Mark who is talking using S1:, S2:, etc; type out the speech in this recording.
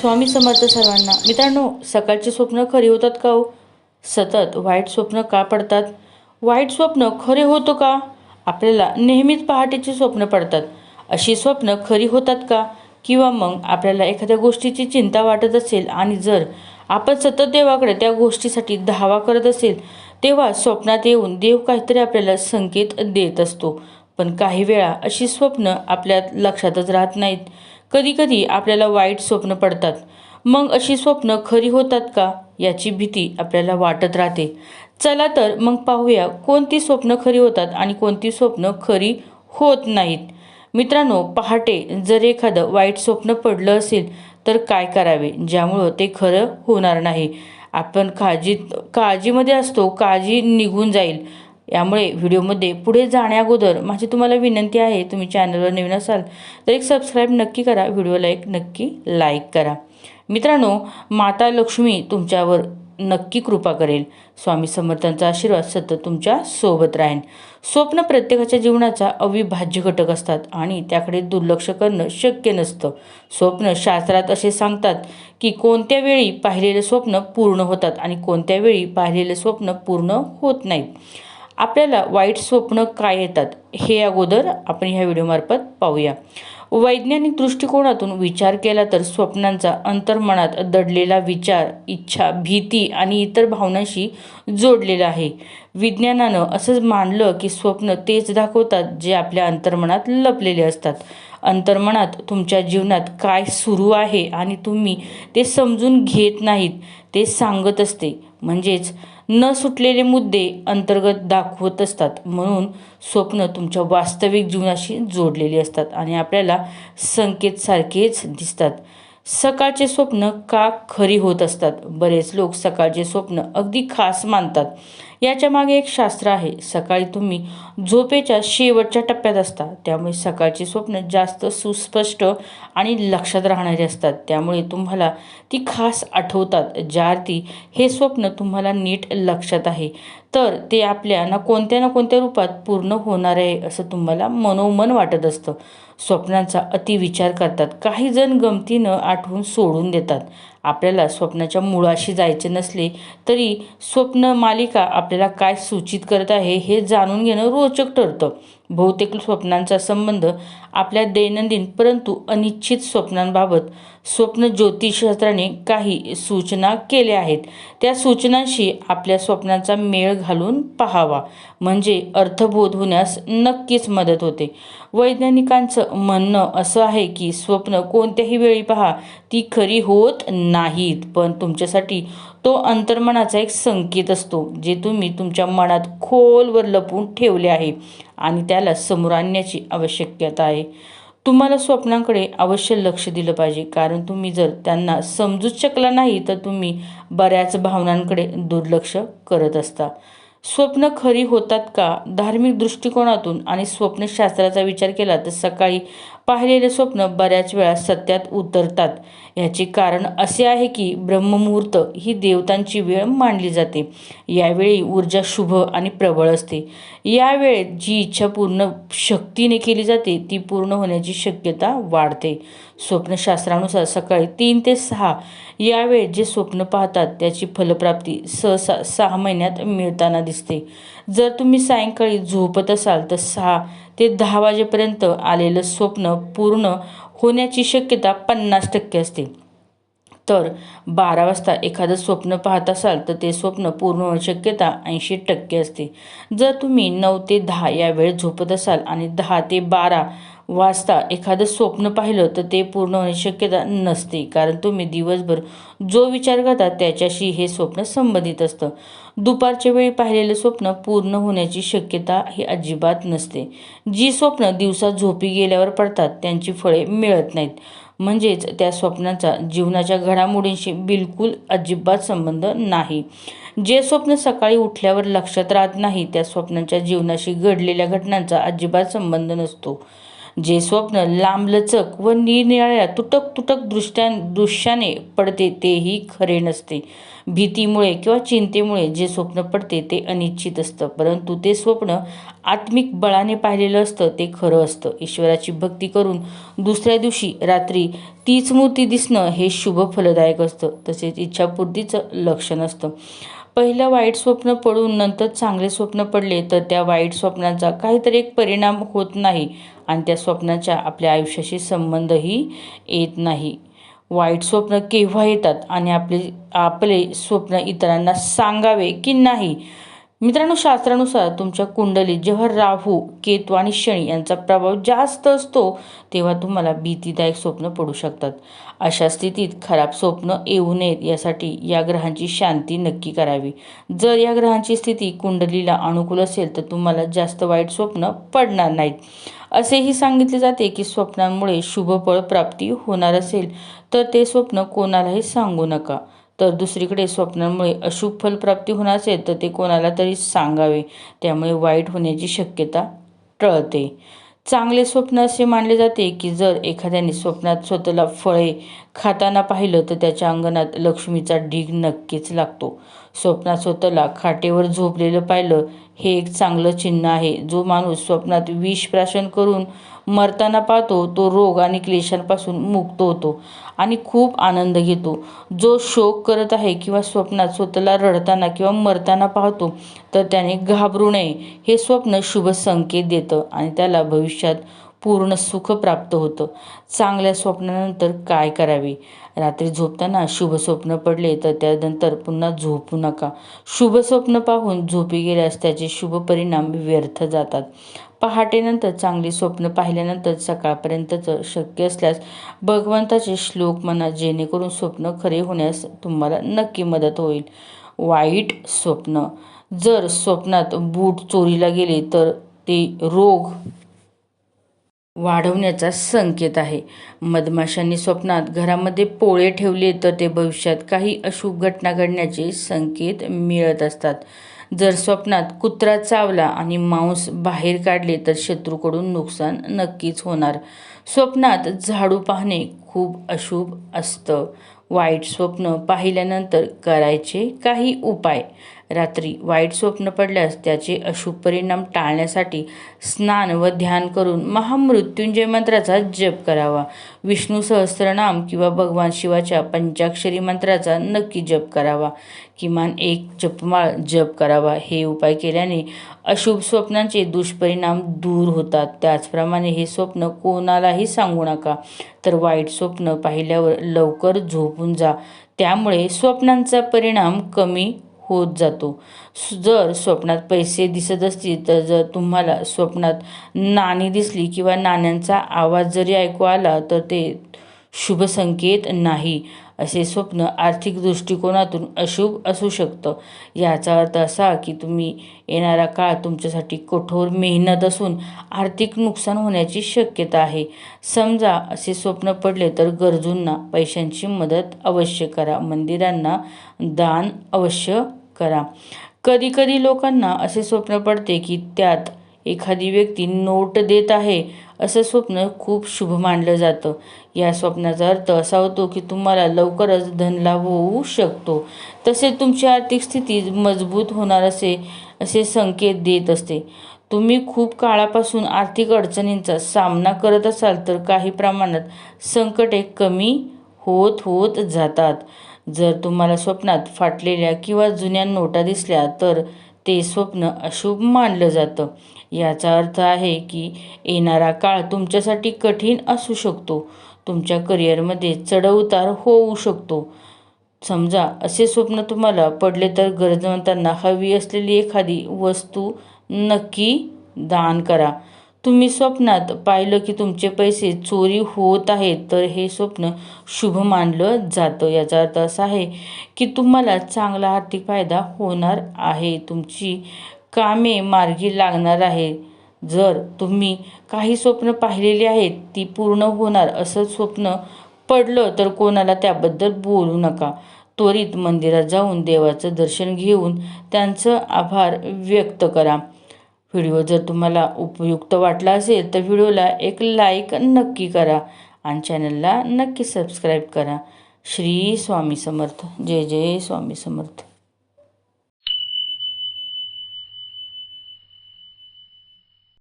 S1: स्वामी समर्थ सर्वांना. मित्रांनो सकाळची स्वप्न खरी होतात का हो? सतत वाईट स्वप्न का पडतात? वाईट स्वप्न खरे होतो का? आपल्याला नेहमीच पहाटेची स्वप्न पडतात. अशी स्वप्न खरी होतात का? किंवा मग आपल्याला एखाद्या गोष्टीची चिंता वाटत असेल आणि जर आपण सतत देवाकडे त्या गोष्टीसाठी धावा करत असेल तेव्हा स्वप्नात येऊन देव काहीतरी आपल्याला संकेत देत असतो. पण काही वेळा अशी स्वप्न आपल्या लक्षातच राहत नाहीत. कधीकधी आपल्याला वाईट स्वप्न पडतात. मग अशी स्वप्न खरी होतात का? याची भीती आपल्याला वाटत राहते. चला तर मग पाहूया कोणती स्वप्न खरी होतात आणि कोणती स्वप्न खरी होत नाहीत. मित्रांनो पहाटे जर एखादं वाईट स्वप्न पडलं असेल तर काय करावे? ज्यामुळं ते खरं होणार नाही. आपण काळजीत काळजीमध्ये असतो काळजी निघून जाईल. यामुळे व्हिडिओमध्ये पुढे जाण्याअगोदर माझी तुम्हाला विनंती आहे तुम्ही चॅनलवर नवीन असाल तर एक सबस्क्राईब नक्की करा व्हिडिओला एक नक्की लाईक करा. मित्रांनो माता लक्ष्मी तुमच्यावर नक्की कृपा करेल. स्वामी समर्थांचा आशीर्वाद सतत तुमच्यासोबत राहील स्वप्न प्रत्येकाच्या जीवनाचा अविभाज्य घटक असतात आणि त्याकडे दुर्लक्ष करणं शक्य नसतं. स्वप्न शास्त्रात असे सांगतात की कोणत्या वेळी पाहिलेले स्वप्न पूर्ण होतात आणि कोणत्या वेळी पाहिलेले स्वप्न पूर्ण होत नाहीत. आपल्याला वाईट स्वप्न काय येतात हे अगोदर आपण ह्या व्हिडिओमार्फत पाहूया. वैज्ञानिक दृष्टिकोनातून विचार केला तर स्वप्नांचा अंतर्मनात दडलेला विचार इच्छा भीती आणि इतर भावनांशी जोडलेला आहे. विज्ञानानं असंच मानलं की स्वप्न तेच दाखवतात जे आपल्या अंतर्मनात लपलेले असतात. अंतर्मनात तुमच्या जीवनात काय सुरू आहे आणि तुम्ही ते समजून घेत नाहीत ते सांगत असते. म्हणजेच न सुटलेले मुद्दे अंतर्गत दाखवत असतात. म्हणून स्वप्न तुमच्या वास्तविक जीवनाशी जोडलेली असतात आणि आपल्याला संकेतसारखेच दिसतात. सकाळचे स्वप्न का खरी होत असतात? बरेच लोक सकाळचे स्वप्न अगदी खास मानतात. याच्या मागे एक शास्त्र आहे सकाळी तुम्ही झोपेच्या शेवटच्या टप्प्यात असता. त्यामुळे सकाळची स्वप्न जास्त सुस्पष्ट आणि लक्षात राहणारी असतात. त्यामुळे तुम्हाला ती खास आठवतात ज्या अर्थी हे स्वप्न तुम्हाला नीट लक्षात आहे. तर ते आपल्या ना कोणत्या ना कोणत्या रूपात पूर्ण होणार आहे असं तुम्हाला मनोमन वाटत असतं. स्वप्नांचा अतिविचार करतात. काही जण गमतीनं आठवून सोडून देतात. आपल्याला स्वप्नाच्या मुळाशी जायचे नसले तरी स्वप्न मालिका आपल्याला काय सूचित करत आहे हे जाणून घेणं रोचक ठरतं. बहुतेक स्वप्नांचा संबंध आपल्या दैनंदिन परंतु अनिश्चित स्वप्नांबाबत स्वप्न ज्योतिषशास्त्राने काही सूचना केल्या आहेत. त्या सूचनांशी आपल्या स्वप्नांचा मेळ घालून पाहावा. म्हणजे अर्थबोध होण्यास नक्कीच मदत होते. वैज्ञानिकांचं म्हणणं असं आहे की स्वप्न कोणत्याही वेळी पहा ती खरी होत नाहीत. पण तुमच्यासाठी तो अंतर्मनाचा एक संकेत असतो जे तुम्ही तुमच्या मनात खोलवर लपवून ठेवले आहे आणि त्याला समोर आणण्याची आवश्यकता आहे. तुम्हाला स्वप्नांकडे अवश्य लक्ष दिलं पाहिजे कारण तुम्ही जर त्यांना समजूच शकला नाही तर तुम्ही बऱ्याच भावनांकडे दुर्लक्ष करत असता. स्वप्न खरी होतात का? धार्मिक दृष्टिकोनातून आणि स्वप्नशास्त्राचा विचार केला तर सकाळी पाहिलेले स्वप्न बऱ्याच वेळा सत्यात उतरतात. याचे कारण असे आहे की ब्रह्ममुहूर्त ही देवतांची वेळ मानली जाते. यावेळी ऊर्जा शुभ आणि प्रबळ असते. यावेळेत जी इच्छा पूर्ण शक्तीने केली जाते ती पूर्ण होण्याची शक्यता वाढते. स्वप्नशास्त्रानुसार सकाळी तीन ते सहा यावेळेत जे स्वप्न पाहतात त्याची फलप्राप्ती सहसा सहा महिन्यात मिळताना दिसते. जर तुम्ही सायंकाळी झोपत असाल तर सहा ते दहा वाजेपर्यंत आलेलं स्वप्न पूर्ण होण्याची शक्यता पन्नास टक्के असते. तर बारा वाजता एखादं स्वप्न पाहत असाल तर ते स्वप्न पूर्ण होण्याची शक्यता ऐंशी टक्के असते. जर तुम्ही नऊ ते दहा या वेळेत झोपत असाल आणि दहा ते बारा वाजता एखादं स्वप्न पाहिलं तर ते पूर्ण होण्याची शक्यता नसते. कारण तुम्ही दिवसभर जो विचार करता त्याच्याशी हे स्वप्न संबंधित असतं. दुपारच्या वेळी पाहिलेलं स्वप्न पूर्ण होण्याची शक्यता ही अजिबात नसते. जी स्वप्न दिवसात झोपी गेल्यावर पडतात त्यांची फळे मिळत नाहीत. म्हणजेच त्या स्वप्नाचा जीवनाच्या घडामोडींशी बिलकुल अजिबात संबंध नाही. जे स्वप्न सकाळी उठल्यावर लक्षात राहत नाही त्या स्वप्नांच्या जीवनाशी घडलेल्या घटनांचा अजिबात संबंध नसतो. जे स्वप्न लांबलचक व निरनिराळ्या तुटक तुटक दृष्ट्या दृश्याने पडते तेही खरे नसते. भीतीमुळे किंवा चिंतेमुळे जे स्वप्न पडते ते अनिश्चित असतं परंतु ते स्वप्न आत्मिक बळाने पाहिलेलं असतं ते खरं असतं. ईश्वराची भक्ती करून दुसऱ्या दिवशी रात्री तीच मूर्ती दिसणं हे शुभ फलदायक असतं. तसेच इच्छापूर्तीचं लक्षण असतं. पहिलं वाईट स्वप्न पडून नंतर चांगले स्वप्न पडले तर त्या वाईट स्वप्नांचा काहीतरी एक परिणाम होत नाही आणि त्या स्वप्नाच्या आपल्या आयुष्याशी संबंधही येत नाही. वाईट स्वप्न केव्हा येतात आणि आपले आपले स्वप्न इतरांना सांगावे की नाही? मित्रांनो शास्त्रानुसार तुमच्या कुंडलीत जेव्हा राहू केतू आणि शनी यांचा प्रभाव जास्त असतो तेव्हा तुम्हाला भीतीदायक स्वप्न पडू शकतात. अशा स्थितीत खराब स्वप्न येऊ नयेत यासाठी या ग्रहांची शांती नक्की करावी. जर या ग्रहांची स्थिती कुंडलीला अनुकूल असेल तर तुम्हाला जास्त वाईट स्वप्न पडणार नाहीत. असेही सांगितले जाते की स्वप्नांमुळे शुभफळ प्राप्ती होणार असेल तर ते स्वप्न कोणालाही सांगू नका. तर दुसरीकडे स्वप्नांमुळे अशुभ फलप्राप्ती होणार असेल तर ते कोणाला तरी सांगावे. त्यामुळे वाईट होण्याची शक्यता टळते. चांगले स्वप्न असे मानले जाते की जर एखाद्याने स्वप्नात स्वतःला फळे खाताना पाहिलं तर त्याच्या अंगणात लक्ष्मीचा ढीग नक्कीच लागतो. स्वप्नात स्वतःला खाटेवर झोपलेलं पाहिलं हे एक चांगलं चिन्ह आहे. जो माणूस स्वप्नात विष प्राशन करून मरताना पाहतो तो रोग आणि क्लेशांपासून मुक्त होतो आणि खूप आनंद घेतो. जो शोक करत आहे किंवा स्वप्नात स्वतःला रडताना किंवा मरताना पाहतो तर त्याने घाबरू नये. हे स्वप्न शुभ संकेत देतं आणि त्याला भविष्यात पूर्ण सुख प्राप्त होतं. चांगल्या स्वप्नानंतर काय करावे? रात्री झोपताना शुभ स्वप्न पडले तर त्यानंतर पुन्हा झोपू नका. शुभ स्वप्न पाहून झोपी गेल्यास त्याचे शुभ परिणाम व्यर्थ जातात. पहाटेनंतर चांगली स्वप्न पाहिल्यानंतर सकाळपर्यंतचं शक्य असल्यास भगवंताचे श्लोक म्हणा जेणेकरून स्वप्न खरे होण्यास तुम्हाला नक्की मदत होईल. वाईट स्वप्न. जर स्वप्नात बूट चोरीला गेले तर ते रोग वाढवण्याचा संकेत आहे. मधमाशांनी स्वप्नात घरामध्ये पोळे ठेवले तर ते भविष्यात काही अशुभ घटना घडण्याचे संकेत मिळत असतात. जर स्वप्नात कुत्रा चावला आणि मांस बाहेर काढले तर शत्रूकडून नुकसान नक्कीच होणार. स्वप्नात झाडू पाहणे खूप अशुभ असतं. वाईट स्वप्न पाहिल्यानंतर करायचे काही उपाय. रात्री वाईट स्वप्न पडल्यास त्याचे अशुभ परिणाम टाळण्यासाठी स्नान व ध्यान करून महामृत्युंजय मंत्राचा जप करावा. विष्णू सहस्रनाम किंवा भगवान शिवाच्या पंचाक्षरी मंत्राचा नक्की जप करावा. किमान एक जपमाळ जप करावा. हे उपाय केल्याने अशुभ स्वप्नांचे दुष्परिणाम दूर होतात. त्याचप्रमाणे हे स्वप्न कोणालाही सांगू नका. तर वाईट स्वप्न पाहिल्यावर लवकर झोपून जा. त्यामुळे स्वप्नांचा परिणाम कमी होत जातो. जर स्वप्नात पैसे दिसत असतील तर जर तुम्हाला स्वप्नात नाणी दिसली किंवा नाण्यांचा आवाज जरी ऐकू आला तर ते शुभ संकेत नाही. असे स्वप्न आर्थिक दृष्टिकोनातून अशुभ असू शकतं. याचा अर्थ असा की तुम्ही येणारा काळ तुमच्यासाठी कठोर मेहनत असून आर्थिक नुकसान होण्याची शक्यता आहे. समजा असे स्वप्न पडले तर गरजूंना पैशांची मदत अवश्य करा. मंदिरांना दान अवश्य करा. कधी कधी लोकांना असे स्वप्न पडते की त्यात एखादी व्यक्ती नोट देत आहे असं स्वप्न खूप शुभ मानलं जातं. या स्वप्नाचा अर्थ असा होतो की तुम्हाला लवकरच धनलाभ होऊ शकतो. तसेच तुमची आर्थिक स्थिती मजबूत होणार असे असे संकेत देत असते. तुम्ही खूप काळापासून आर्थिक अडचणींचा सामना करत असाल तर काही प्रमाणात संकटे कमी होत होत जातात. जर तुम्हाला स्वप्नात फाटलेल्या किंवा जुन्या नोटा दिसल्या तर ते स्वप्न अशुभ मानलं जातं. याचा अर्थ आहे की येणारा काळ तुमच्यासाठी कठीण असू शकतो. तुमच्या करिअरमध्ये चढउतार होऊ शकतो. समजा असे स्वप्न तुम्हाला पडले तर गरजवंतांना हवी असलेली एखादी वस्तू नक्की दान करा. तुम्ही स्वप्नात पाहिलं की तुमचे पैसे चोरी होत आहेत तर हे स्वप्न शुभ मानलं जातं. याचा अर्थ असा आहे की तुम्हाला चांगला आर्थिक फायदा होणार आहे. तुमची कामे मार्गी लागणार आहे. जर तुम्ही काही स्वप्न पाहिलेली आहेत ती पूर्ण होणार असं स्वप्न पडलं तर कोणाला त्याबद्दल बोलू नका. त्वरित मंदिरात जाऊन देवाचं दर्शन घेऊन त्यांचं आभार व्यक्त करा. व्हिडिओ जर तुम्हाला उपयुक्त वाटला असेल तर व्हिडिओला एक लाईक नक्की करा आणि चॅनलला नक्की सबस्क्राईब करा. श्री स्वामी समर्थ. जय जय स्वामी समर्थ.